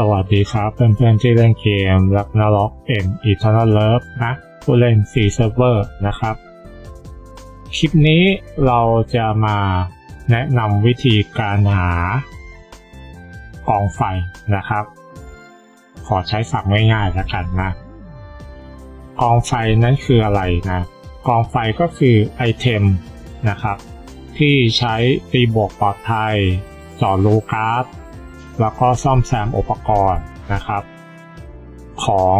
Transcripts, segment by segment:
สวัสดีครับเพื่อนๆที่เล่นเกมรักนาล็อกเอ็มอีทอร์เลิฟนะผู้เล่น4เซิร์ฟเวอร์นะครับ คลิปนี้เราจะมาแนะนำวิธีการหากองไฟนะครับ ขอใช้ศัพท์ง่ายๆแล้วกันนะกองไฟนั้นคืออะไรนะกองไฟก็คือไอเทมนะครับ ที่ใช้ตีบวกปลอดภัยจอรูการ์ด แล้วก็ซ่อมแซมอุปกรณ์นะครับ ของ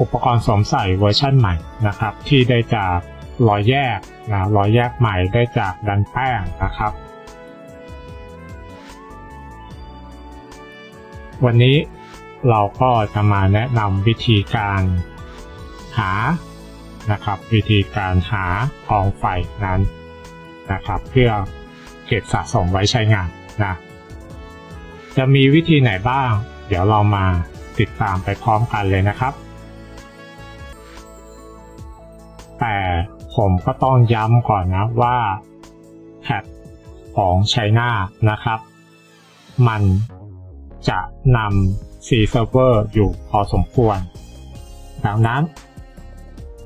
อุปกรณ์สวมใส่เวอร์ชันใหม่นะครับ ที่ได้จากรอยแยกนะรอยแยกใหม่ได้จากดันแป้งนะครับ วันนี้เราก็จะมาแนะนำวิธีการหานะครับ วิธีการหากองไฟนั้นนะครับ เพื่อเก็บสะสมไว้ใช้งาน นะจะมีวิธีไหนบ้าง เดี๋ยวเรามาติดตามไปพร้อมกันเลยนะครับ แต่ผมก็ต้องย้ำก่อนนะว่าแพทของไชน่านะครับ มันจะนำ C server อยู่พอสมควร ดังนั้น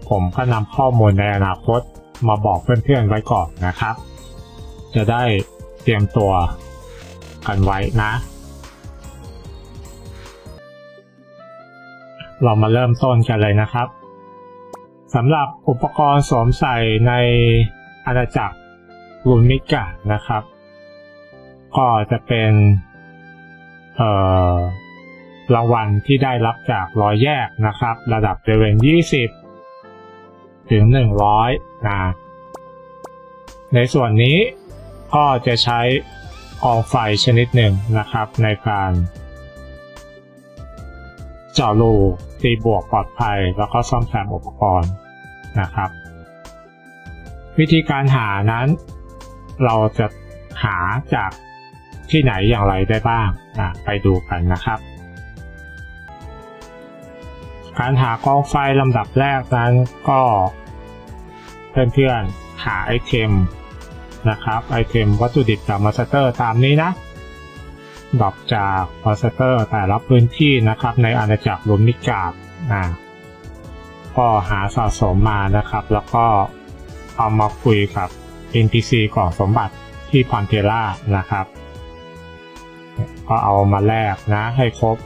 ผมก็นำข้อมูลในอนาคตมาบอกเพื่อนๆไว้ก่อนนะครับ จะได้เตรียมตัว กันไว้นะ เรามาเริ่มต้นกันเลยนะครับสำหรับอุปกรณ์สวมใส่ในอาณาจักรรูมิกะนะครับ ก็จะเป็นรางวัลที่ได้รับจากรอยแยกนะครับ ระดับเลเวล20 ถึง 100นะในส่วนนี้ก็จะใช้ กองไฟชนิดหนึ่งนะครับในการเจาะรูตีบวกปลอดภัย แล้วก็ซ่อมแซมอุปกรณ์นะครับ วิธีการหานั้น เราจะหาจากที่ไหนอย่างไรได้บ้างนะไปดูกันนะครับ การหากองไฟลำดับแรกนั้นก็เพื่อนๆหาไอเทม นะครับไอเทมวัตถุดิบจากมาสเตอร์ตามนี้นะดรอปจากมาสเตอร์แต่ละพื้นที่นะครับ ในอาณาจักรลุมนิกาบนะก็หาสะสมมานะครับ แล้วก็เอามาคุยกับ NPC กล่องสมบัติที่พอนเทล่านะครับ ก็เอามาแลกนะให้ครบ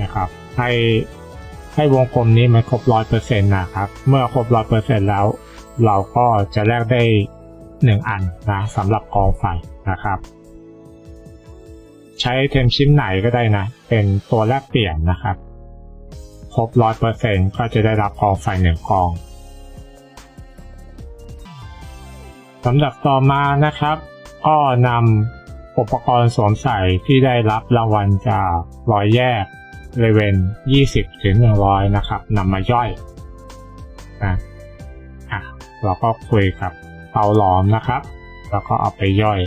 นะครับให้ให้วงกลมนี้มันครบร้อยเปอร์เซ็นต์นะครับ เมื่อครบร้อยเปอร์เซ็นต์แล้ว เราก็จะแลกได้หนึ่งอันนะสำหรับกองไฟนะครับ ใช้เทมชิ้นไหนก็ได้นะ เป็นตัวแลกเปลี่ยนนะครับ ครบร้อยเปอร์เซ็นต์ก็จะได้รับกองไฟหนึ่งกองสำหรับต่อมานะครับ ก็นำอุปกรณ์สวมใส่ที่ได้รับรางวัลจากรอยแยกเลเวน20ถึง100 นะครับนำมาย่อยนะ เราก็คุยกับเตาหลอมนะครับ แล้วก็เอาไปย่อย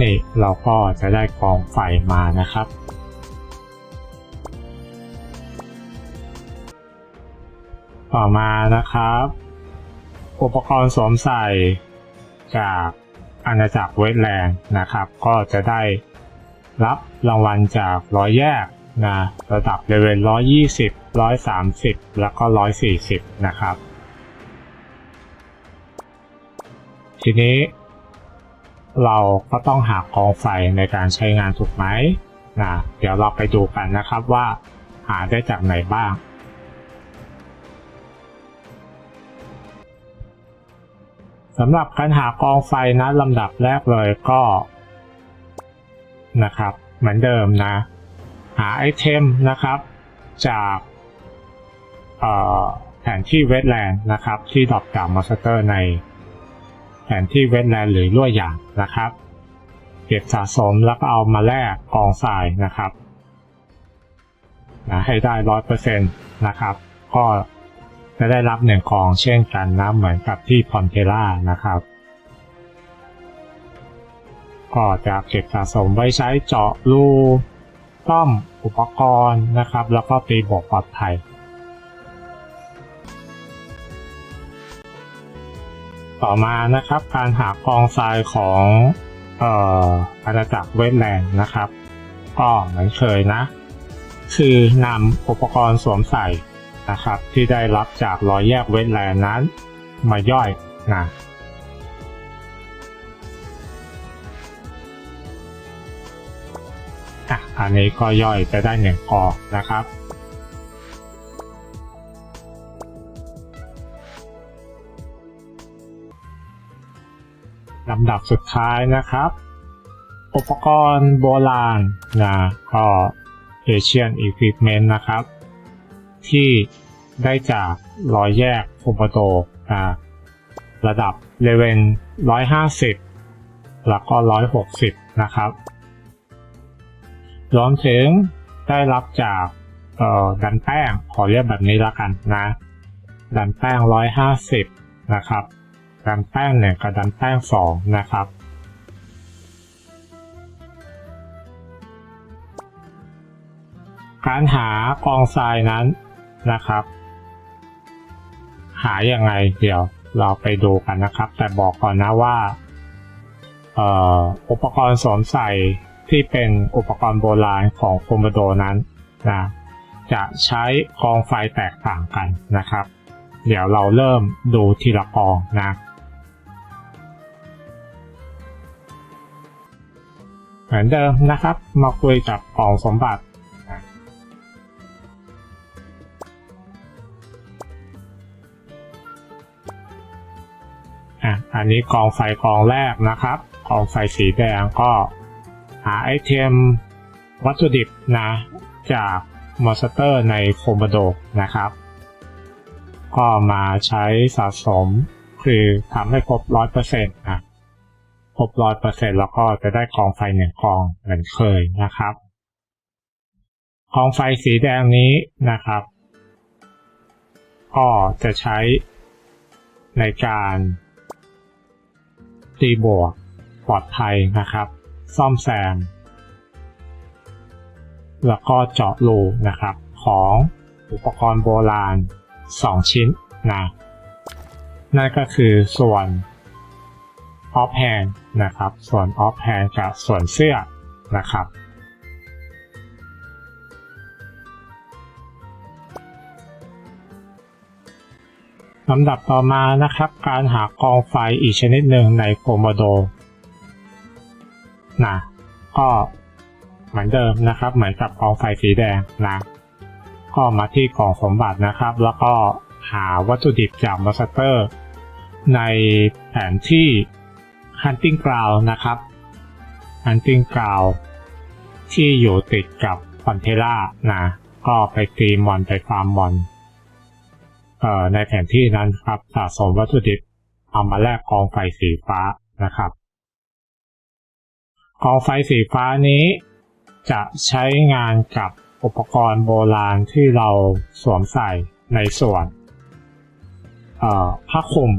นี่เราก็จะได้กองไฟมานะครับต่อมานะครับ อุปกรณ์สวมใส่จากอาณาจักรเวทแลนด์นะครับ ก็จะได้รับรางวัลจากร้อยแยกนะระดับเลเวลร้ ร้อยสามสิบแล้วก็ร้อยสี่สิบนะครับ ทีนี้เราก็ต้องหากองไฟในการใช้งานถูกไหมนะเดี๋ยวเราไปดูกันนะครับว่าหาได้จากไหนบ้าง สำหรับการหากองไฟนะลำดับแรกเลยก็นะครับ เหมือนเดิมนะ หาไอเทมนะครับ จาก แผนที่เวทแลนด์นะครับ ที่ดรอปจากมอนสเตอร์ใน แผนที่เวทแลนด์หรือลั่วหยางนะครับ เก็บสะสมแล้วก็เอามาแลกกองทรายนะครับนะให้ได้ร้อยเปอร์เซ็นต์นะครับ ก็จะได้รับหนึ่งกองเช่นกันนะเหมือนกับที่พอนเทล่านะครับ ก็จะเก็บสะสมไว้ใช้เจาะรูต้อมอุปกรณ์นะครับ แล้วก็ตีบวกปลอดภัย ต่อมานะครับ การหากองทรายของเอ่ออาณาจักรเวทแลนด์นะครับ ก็เหมือนเคยนะ คือนำอุปกรณ์สวมใส่นะครับ ที่ได้รับจากรอยแยกเวทแลนด์นั้น มาย่อยนะอะอันนี้ก็ย่อยไปได้หนึ่งกองนะครับ ลำดับสุดท้ายนะครับ อุปกรณ์โบราณนะก็ Asian Equipment นะครับ ที่ได้จากรอยแยกโคโมโตนะระดับเลเวล150 แล้วก็ 160 นะครับ รวมถึงได้รับจากดันแป้งขอเรียกแบบนี้ล้วกันนะ ดันแป้ง 150 นะครับ ดันแป้งหนึ่งกับดันแป้งสองนะครับการหากองทรายนั้นนะครับ หายังไงเดี๋ยวเราไปดูกันนะครับ แต่บอกก่อนนะว่าอ,อ,อุปกรณ์สวมใส่ที่เป็นอุปกรณ์โบราณของโคมโดนั้นนะจะใช้กองไฟแตกต่างกันนะครับ เดี๋ยวเราเริ่มดูทีละกองนะ เหมือนเดิมนะครับ มาคุยกับกล่องสมบัติ อะ อันนี้กองไฟกองแรกนะครับ กองไฟสีแดงก็หาไอเทมวัตถุดิบนะ จากมอนสเตอร์ในโคมโดนะครับ ก็มาใช้สะสมคือทำให้ครบร้อยเปอร์เซ็นต์นะ ครบร้อยเปอร์เซ็นแล้วก็จะได้กองไฟหนึ่งกองเหมือนเคยนะครับกองไฟสีแดงนี้นะครับ ก็จะใช้ในการตีบวกปลอดภัยนะครับ ซ่อมแซม แล้วก็เจาะรูนะครับ ของอุปกรณ์โบราณ 2 ชิ้นนะนั่นก็คือส่วน ออฟแฮนนะครับ ส่วนออฟแฮนกับส่วนเสื้อนะครับ ลำดับต่อมานะครับ การหากองไฟอีกชนิดหนึ่งในโคโมโดนะก็เหมือนเดิมนะครับ เหมือนกับกองไฟสีแดงนะก็มาที่กล่องสมบัตินะครับ แล้วก็หาวัตถุดิบจากมอสเตอร์ ในแผนที่ Hunting Ground นะครับ Hunting Ground ที่อยู่ติดกับฟอนเทล่านะ ก็ไปตีมอนไปฟาร์มมอนเอ่อในแผนที่นั้นครับสะสมวัตถุดิบเอามาแลกกองไฟสีฟ้านะครับ กองไฟสีฟ้านี้ จะใช้งานกับอุปกรณ์โบราณที่เราสวมใส่ในส่วนผ้าคลุม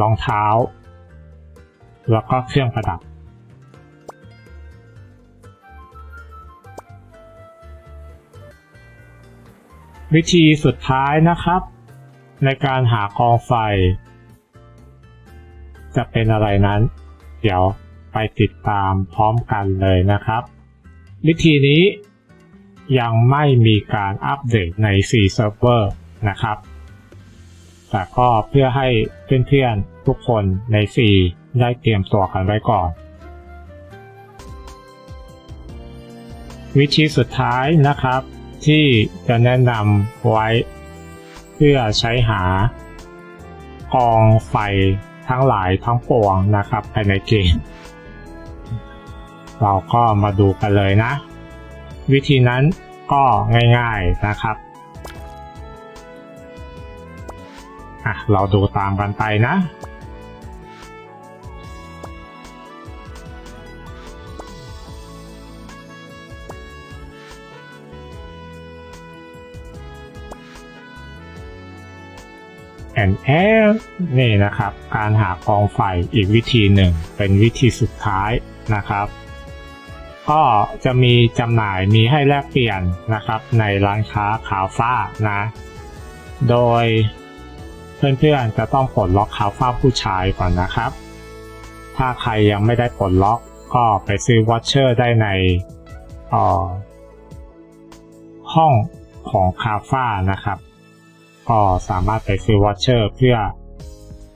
รองเท้า แล้วก็เครื่องประดับ วิธีสุดท้ายนะครับ ในการหากองไฟ จะเป็นอะไรนั้น เดี๋ยวไปติดตามพร้อมกันเลยนะครับ วิธีนี้ยังไม่มีการอัปเดตใน C Server นะครับ แต่ก็เพื่อให้เพื่อนๆทุกคนใน C ได้เตรียมตัวกันไว้ก่อน วิธีสุดท้ายนะครับ ที่จะแนะนำไว้ เพื่อใช้หากองไฟทั้งหลายทั้งปวงนะครับภายในเกม เราก็มาดูกันเลยนะ วิธีนั้นก็ง่ายๆนะครับ อะเราดูตามกันไปนะ and air นี่นะครับ การหากองไฟอีกวิธีหนึ่ง เป็นวิธีสุดท้ายนะครับ ก็จะมีจำหน่ายมีให้แลกเปลี่ยนนะครับ ในร้านค้าขาวฟ้านะ โดย เพื่อนๆจะต้องปลดล็อกคาฟ้าผู้ชายก่อนนะครับ ถ้าใครยังไม่ได้ปลดล็อกก็ไปซื้อวอชเชอร์ได้ในอ่อห้องของคาฟ้านะครับ ก็สามารถไปซื้อวอชเชอร์เพื่อ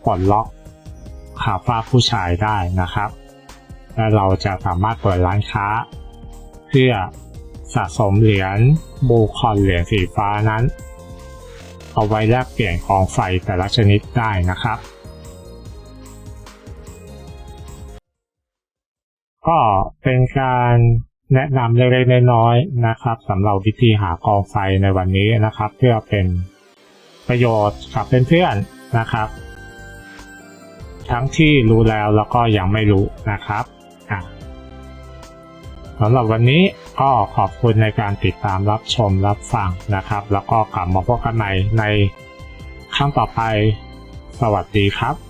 ปลดล็อกคาฟ้าผู้ชายได้นะครับ และเราจะสามารถเปิดร้านค้า เพื่อสะสมเหรียญบูคอนเหรียญสีฟ้านั้น เอาไว้แลกเปลี่ยนกองไฟแต่ละชนิดได้นะครับ ก็เป็นการแนะนำเล็กๆน้อยๆนะครับสำหรับวิธีหากองไฟในวันนี้นะครับ เพื่อเป็นประโยชน์กับเพื่อนๆนะครับ ทั้งที่รู้แล้วแล้วก็ยังไม่รู้นะครับ สำหรับวันนี้ก็ขอบคุณในการติดตามรับชมรับฟังนะครับ แล้วก็กลับมาพบกันใหม่ในครั้งต่อไป สวัสดีครับ